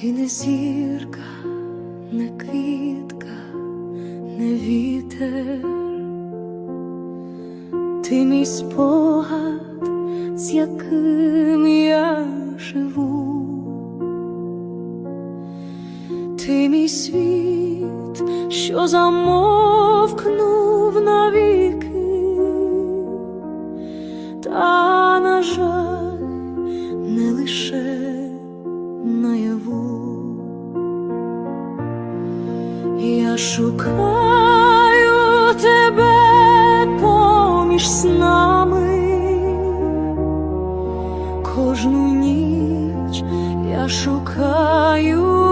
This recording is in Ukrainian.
Ти не зірка, не квітка, не вітер, ти мій спогад, з яким я живу, ти мій світ, що замовкнув навіки, та на жаль. Я шукаю тебе поміж снами, кожну ніч я шукаю.